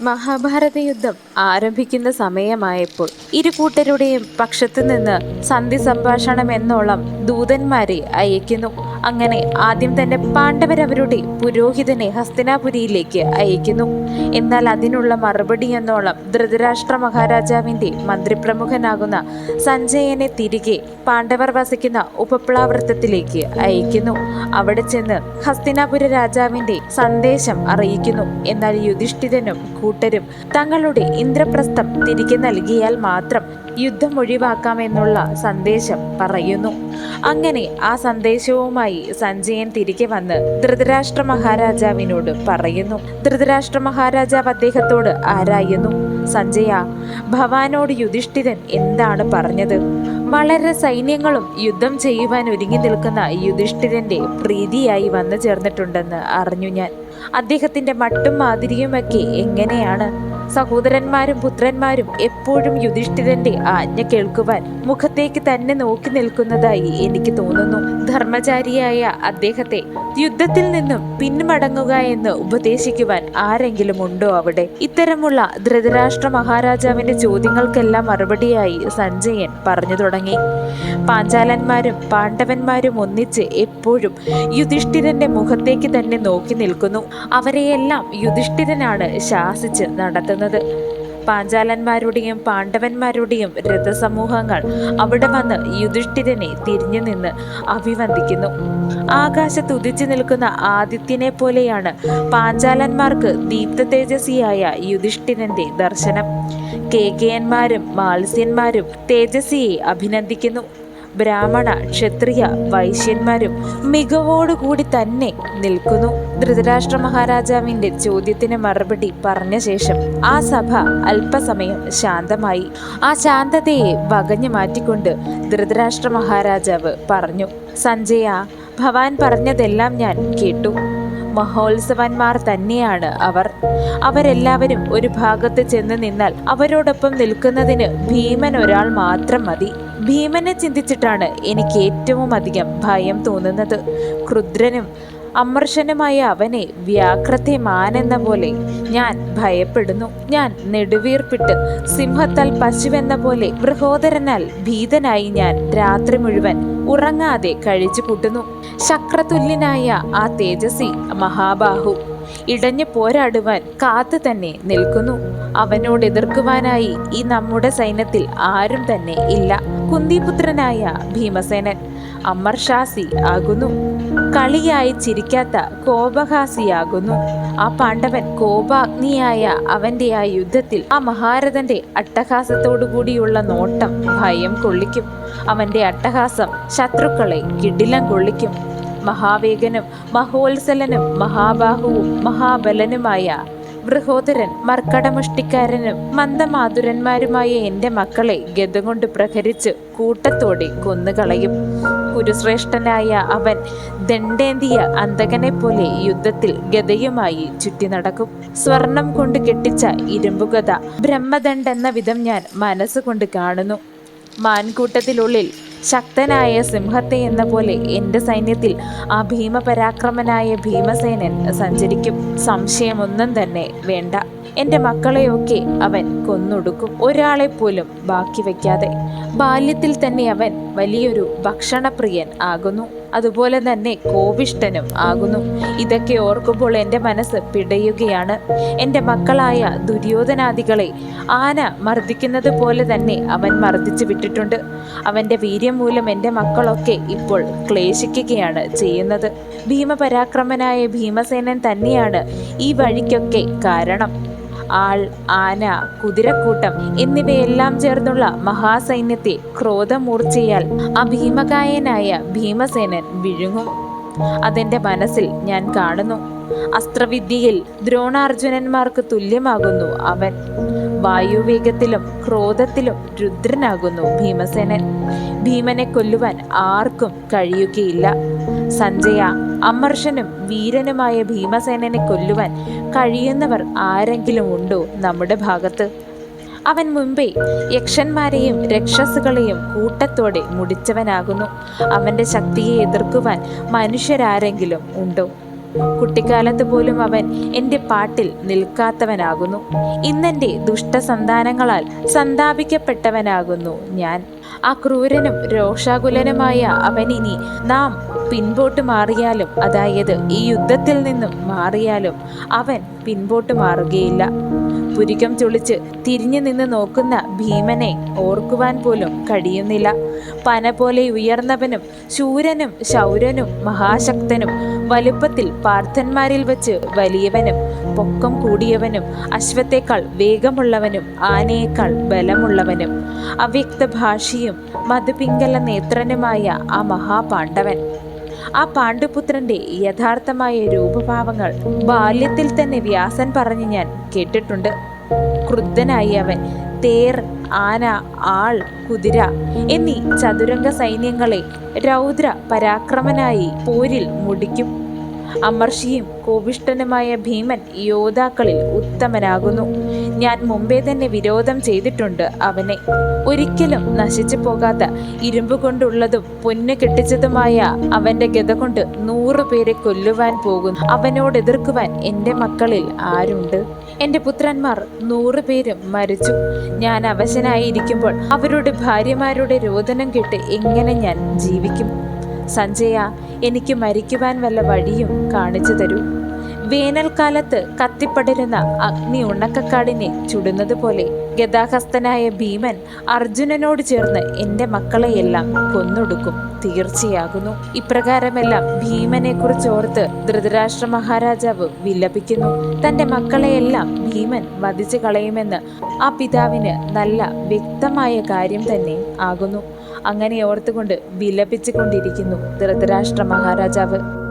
മഹാഭാരത യുദ്ധം ആരംഭിക്കുന്ന സമയമായപ്പോൾ ഇരു കൂട്ടരുടെയും പക്ഷത്തു നിന്ന് സന്ധി സംഭാഷണം എന്നോളം ദൂതന്മാരെ അയക്കുന്നു. അങ്ങനെ ആദ്യം തന്നെ പാണ്ഡവരവരുടെ പുരോഹിതനെ ഹസ്തിനാപുരിയിലേക്ക് അയക്കുന്നു. എന്നാൽ അതിനുള്ള മറുപടി എന്നോളം ധൃതരാഷ്ട്ര മഹാരാജാവിന്റെ മന്ത്രിപ്രമുഖനാകുന്ന സഞ്ജയനെ തിരികെ പാണ്ഡവർ വസിക്കുന്ന ഉപപ്ലാവൃത്തത്തിലേക്ക് അയക്കുന്നു. അവിടെ ചെന്ന് ഹസ്തിനാപുര രാജാവിന്റെ സന്ദേശം അറിയിക്കുന്നു. എന്നാൽ യുധിഷ്ഠിരനും കൂട്ടരും തങ്ങളുടെ ഇന്ദ്രപ്രസ്ഥം തിരികെ നൽകിയാൽ മാത്രം യുദ്ധം ഒഴിവാക്കാമെന്നുള്ള സന്ദേശം പറയുന്നു. അങ്ങനെ ആ സന്ദേശവുമായി സഞ്ജയൻ തിരികെ വന്ന് ധൃതരാഷ്ട്ര മഹാരാജാവിനോട് പറയുന്നു. ധൃതരാഷ്ട്ര മഹാരാജാവ് അദ്ദേഹത്തോട് ആരായുന്നു? സഞ്ജയ ഭവാനോട് യുധിഷ്ഠിരൻ എന്താണ് പറഞ്ഞത്? വളരെ സൈന്യങ്ങളും യുദ്ധം ചെയ്യുവാൻ ഒരുങ്ങി നിൽക്കുന്ന യുധിഷ്ഠിരന്റെ പ്രീതിയായി വന്നു ചേർന്നിട്ടുണ്ടെന്ന് അറിഞ്ഞു ഞാൻ. അദ്ദേഹത്തിന്റെ മട്ടും മാതിരിയുമൊക്കെ എങ്ങനെയാണ്? സഹോദരന്മാരും പുത്രന്മാരും എപ്പോഴും യുധിഷ്ഠിരന്റെ ആജ്ഞ കേൾക്കുവാൻ മുഖത്തേക്ക് തന്നെ നോക്കി നിൽക്കുന്നതായി എനിക്ക് തോന്നുന്നു. ധർമ്മചാരിയായ അദ്ദേഹത്തെ യുദ്ധത്തിൽ നിന്നും പിന്മടങ്ങുക എന്ന് ഉപദേശിക്കുവാൻ ആരെങ്കിലും ഉണ്ടോ അവിടെ? ഇത്തരമുള്ള ധൃതരാഷ്ട്ര മഹാരാജാവിന്റെ ചോദ്യങ്ങൾക്കെല്ലാം മറുപടിയായി സഞ്ജയൻ പറഞ്ഞു തുടങ്ങി. പാഞ്ചാലന്മാരും പാണ്ഡവന്മാരും ഒന്നിച്ച് എപ്പോഴും യുധിഷ്ഠിരന്റെ മുഖത്തേക്ക് തന്നെ നോക്കി നിൽക്കുന്നു. അവരെയെല്ലാം യുധിഷ്ഠിരനാണ് ശാസിച്ച് നടത്തുന്നത്. പാഞ്ചാലന്മാരുടെയും പാണ്ഡവന്മാരുടെയും രഥസമൂഹങ്ങൾ അവിടെ വന്ന് യുധിഷ്ഠിരനെ തിരിഞ്ഞു നിന്ന് അഭിവന്ദിക്കുന്നു. ആകാശത്ത് ഉദിച്ചു നിൽക്കുന്ന ആദിത്യനെ പോലെയാണ് പാഞ്ചാലന്മാർക്ക് ദീപ്ത തേജസ്വിയായ യുധിഷ്ഠിരന്റെ ദർശനം. കേകയന്മാരും മാത്സ്യന്മാരും തേജസ്വിയെ അഭിനന്ദിക്കുന്നു. ബ്രാഹ്മണ ക്ഷത്രിയ വൈശ്യന്മാരും മികവോടുകൂടി തന്നെ നിൽക്കുന്നു. ധൃതരാഷ്ട്ര മഹാരാജാവിന്റെ ചോദ്യത്തിന് മറുപടി പറഞ്ഞ ശേഷം ആ സഭ അല്പസമയം ശാന്തമായി. ആ ശാന്തതയെ വകഞ്ഞു മാറ്റിക്കൊണ്ട് ധൃതരാഷ്ട്ര മഹാരാജാവ് പറഞ്ഞു സഞ്ജയ ഭവാൻ പറഞ്ഞതെല്ലാം ഞാൻ കേട്ടു. മഹോത്സവന്മാർ തന്നെയാണ് അവർ. അവരെല്ലാവരും ഒരു ഭാഗത്ത് ചെന്ന് നിന്നാൽ അവരോടൊപ്പം നിൽക്കുന്നതിന് ഭീമൻ ഒരാൾ മാത്രം മതി. ഭീമനെ ചിന്തിച്ചിട്ടാണ് എനിക്ക് ഏറ്റവും അധികം ഭയം തോന്നുന്നത്. ക്രുദ്രനും അമർഷനുമായ അവനെ വ്യാഘ്രത്തെ മാനെന്ന പോലെ ഞാൻ ഭയപ്പെടുന്നു. ഞാൻ നെടുവീർപ്പിട്ട് സിംഹത്താൽ പശുവെന്ന പോലെ ബൃഹോദരനാൽ ഭീതനായി ഞാൻ രാത്രി മുഴുവൻ ഉറങ്ങാതെ കഴിച്ചു കൂട്ടുന്നു. ശക്രതുല്യനായ ആ തേജസ്വി മഹാബാഹു ഇടഞ്ഞു പോരാടുവാൻ കാത്തു തന്നെ നിൽക്കുന്നു. അവനോട് എതിർക്കുവാനായി ഈ നമ്മുടെ സൈന്യത്തിൽ ആരും തന്നെ ഇല്ല. കുന്തിപുത്രനായ ഭീമസേനൻ അമർഷാസി ആകുന്നു. കളിയായി ചിരിക്കാത്ത കോപഹാസിയാകുന്നു. ആ പാണ്ഡവൻ കോപാഗ്നിയായ അവന്റെ ആ യുദ്ധത്തിൽ ആ മഹാരഥന്റെ അട്ടഹാസത്തോടുകൂടിയുള്ള നോട്ടം ഭയം കൊള്ളിക്കും. അവന്റെ അട്ടഹാസം ശത്രുക്കളെ കിടിലം കൊള്ളിക്കും. മഹാവേഗനും മഹോത്സലനും മഹാബാഹുവും മഹാബലനുമായ ബൃഹോദരൻ മർക്കടമുഷ്ടിക്കാരനും മന്ദമാതുരന്മാരുമായ എന്റെ മക്കളെ ഗത കൊണ്ട് പ്രഹരിച്ച് കൂട്ടത്തോടെ കൊന്നുകളയും. കുരുശ്രേഷ്ഠനായ അവൻ ദണ്ഡേന്തിയ അന്തകനെ പോലെ യുദ്ധത്തിൽ ഗതയുമായി ചുറ്റി നടക്കും സ്വർണം കൊണ്ട് കെട്ടിച്ച ഇരുമ്പുകഥ ബ്രഹ്മദണ്ഡ് എന്ന വിധം ഞാൻ മനസ്സുകൊണ്ട് കാണുന്നു മാൻകൂട്ടത്തിനുള്ളിൽ ശക്തനായ സിംഹത്തെ എന്ന പോലെ എന്റെ സൈന്യത്തിൽ ആ ഭീമപരാക്രമനായ ഭീമസേനൻ സഞ്ചരിക്കും സംശയമൊന്നും തന്നെ വേണ്ട എന്റെ മക്കളെയൊക്കെ അവൻ കൊന്നൊടുക്കും. ഒരാളെ പോലും ബാക്കി വയ്ക്കാതെ. ബാല്യത്തിൽ തന്നെ അവൻ വലിയൊരു ഭക്ഷണപ്രിയൻ ആകുന്നു. അതുപോലെ തന്നെ കോപിഷ്ടനും ആകുന്നു. ഇതൊക്കെ ഓർക്കുമ്പോൾ എന്റെ മനസ്സ് പിടയുകയാണ്. എന്റെ മക്കളായ ദുര്യോധനാദികളെ ആന മർദ്ദിക്കുന്നത് പോലെ തന്നെ അവൻ മർദ്ദിച്ചു വിട്ടിട്ടുണ്ട്. അവന്റെ വീര്യം മൂലം എന്റെ മക്കളൊക്കെ ഇപ്പോൾ ക്ലേശിക്കുകയാണ് ചെയ്യുന്നത്. ഭീമപരാക്രമനായ ഭീമസേനൻ തന്നെയാണ് ഈ വഴിക്കൊക്കെ കാരണം. ആൾ ആന കുതിരക്കൂട്ടം എന്നിവയെല്ലാം ചേർന്നുള്ള മഹാസൈന്യത്തെ ക്രോധമൂർച്ചയാൽ ആ ഭീമകായനായ ഭീമസേനൻ വിഴുങ്ങും. അതെന്റെ മനസ്സിൽ ഞാൻ കാണുന്നു. അസ്ത്രവിദ്യയിൽ ദ്രോണാർജുനന്മാർക്ക് തുല്യമാകുന്നു അവൻ. വായുവേഗത്തിലും ക്രോധത്തിലും രുദ്രനാകുന്നു ഭീമസേനൻ. ഭീമനെ കൊല്ലുവാൻ ആർക്കും കഴിയുകയില്ല. സഞ്ജയ അമർഷനും വീരനുമായ ഭീമസേനനെ കൊല്ലുവാൻ കഴിയുന്നവർ ആരെങ്കിലും ഉണ്ടോ നമ്മുടെ ഭാഗത്ത്? അവൻ മുൻപേ യക്ഷന്മാരെയും രക്ഷസുകളെയും കൂട്ടത്തോടെ മുടിച്ചവനാകുന്നു. അവന്റെ ശക്തിയെ എതിർക്കുവാൻ മനുഷ്യരാരെങ്കിലും ഉണ്ടോ? കുട്ടിക്കാലത്ത് പോലും അവൻ എന്റെ പാട്ടിൽ നിൽക്കാത്തവനാകുന്നു. ഇന്നെന്റെ ദുഷ്ടസന്താനങ്ങളാൽ സന്താപിക്കപ്പെട്ടവനാകുന്നു ഞാൻ. ആ ക്രൂരനും രോഷാകുലനുമായ അവനിനി നാം പിൻപോട്ട് മാറിയാലും അതായത് ഈ യുദ്ധത്തിൽ നിന്നും മാറിയാലും അവൻ പിൻപോട്ട് മാറുകയില്ല. പുരികം ചുളിച്ച് തിരിഞ്ഞു നിന്ന് നോക്കുന്ന ഭീമനെ ഓർക്കുവാൻ പോലും കഴിയുന്നില്ല. പന പോലെ ഉയർന്നവനും ശൂരനും ശൗരനും മഹാശക്തനും വലുപ്പത്തിൽ പാർത്ഥന്മാരിൽ വെച്ച് വലിയവനും പൊക്കം കൂടിയവനും അശ്വത്തേക്കാൾ വേഗമുള്ളവനും ആനയേക്കാൾ ബലമുള്ളവനും അവ്യക്ത ഭാഷയും മധുപിങ്കല നേത്രനുമായ ആ മഹാപാണ്ഡവൻ. ആ പാണ്ഡുപുത്രന്റെ യഥാർത്ഥമായ രൂപഭാവങ്ങൾ ബാല്യത്തിൽ തന്നെ വ്യാസൻ പറഞ്ഞ് ഞാൻ കേട്ടിട്ടുണ്ട്. ക്രുദ്ധനായി അവൻ തേർ ആന ആൾ കുതിര എന്നീ ചതുരംഗ സൈന്യങ്ങളെ രൗദ്ര പരാക്രമനായി പോരിൽ മുടിക്കും. അമർഷിയും കോപിഷ്ടനുമായ ഭീമൻ യോദ്ധാക്കളിൽ ഉത്തമനാകുന്നു. ഞാൻ മുമ്പേ തന്നെ വിരോധം ചെയ്തിട്ടുണ്ട് അവനെ. ഒരിക്കലും നശിച്ചു പോകാത്ത ഇരുമ്പ് കൊണ്ടുള്ളതും പൊന്നു കെട്ടിച്ചതുമായ അവന്റെ ഗത കൊണ്ട് നൂറു പേരെ കൊല്ലുവാൻ പോകുന്നു. അവനോട് എതിർക്കുവാൻ എന്റെ മക്കളിൽ ആരുണ്ട്? എന്റെ പുത്രന്മാർ നൂറു പേരും മരിച്ചു. ഞാൻ അവശനായിരിക്കുമ്പോൾ അവരുടെ ഭാര്യമാരുടെ രോദനം കേട്ട് എങ്ങനെ ഞാൻ ജീവിക്കും? സഞ്ജയ എനിക്ക് മരിക്കുവാൻ വല്ല വഴിയും കാണിച്ചു തരൂ. വേനൽക്കാലത്ത് കത്തിപ്പടരുന്ന അഗ്നി ഉണക്കക്കാടിനെ ചുടുന്നത് പോലെ ഗതാഹസ്തനായ ഭീമൻ അർജുനനോട് ചേർന്ന് എന്റെ മക്കളെയെല്ലാം കൊന്നൊടുക്കും. തീർച്ചയാകുന്നു. ഇപ്രകാരമെല്ലാം ഭീമനെ കുറിച്ച് ഓർത്ത് ധൃതരാഷ്ട്ര മഹാരാജാവ് വിലപിക്കുന്നു. തന്റെ മക്കളെയെല്ലാം ഭീമൻ വധിച്ചു കളയുമെന്ന് ആ പിതാവിന് നല്ല വ്യക്തമായ കാര്യം തന്നെ ആകുന്നു. അങ്ങനെ ഓർത്തുകൊണ്ട് വിലപിച്ചുകൊണ്ടിരിക്കുന്നു ധൃതരാഷ്ട്ര മഹാരാജാവ്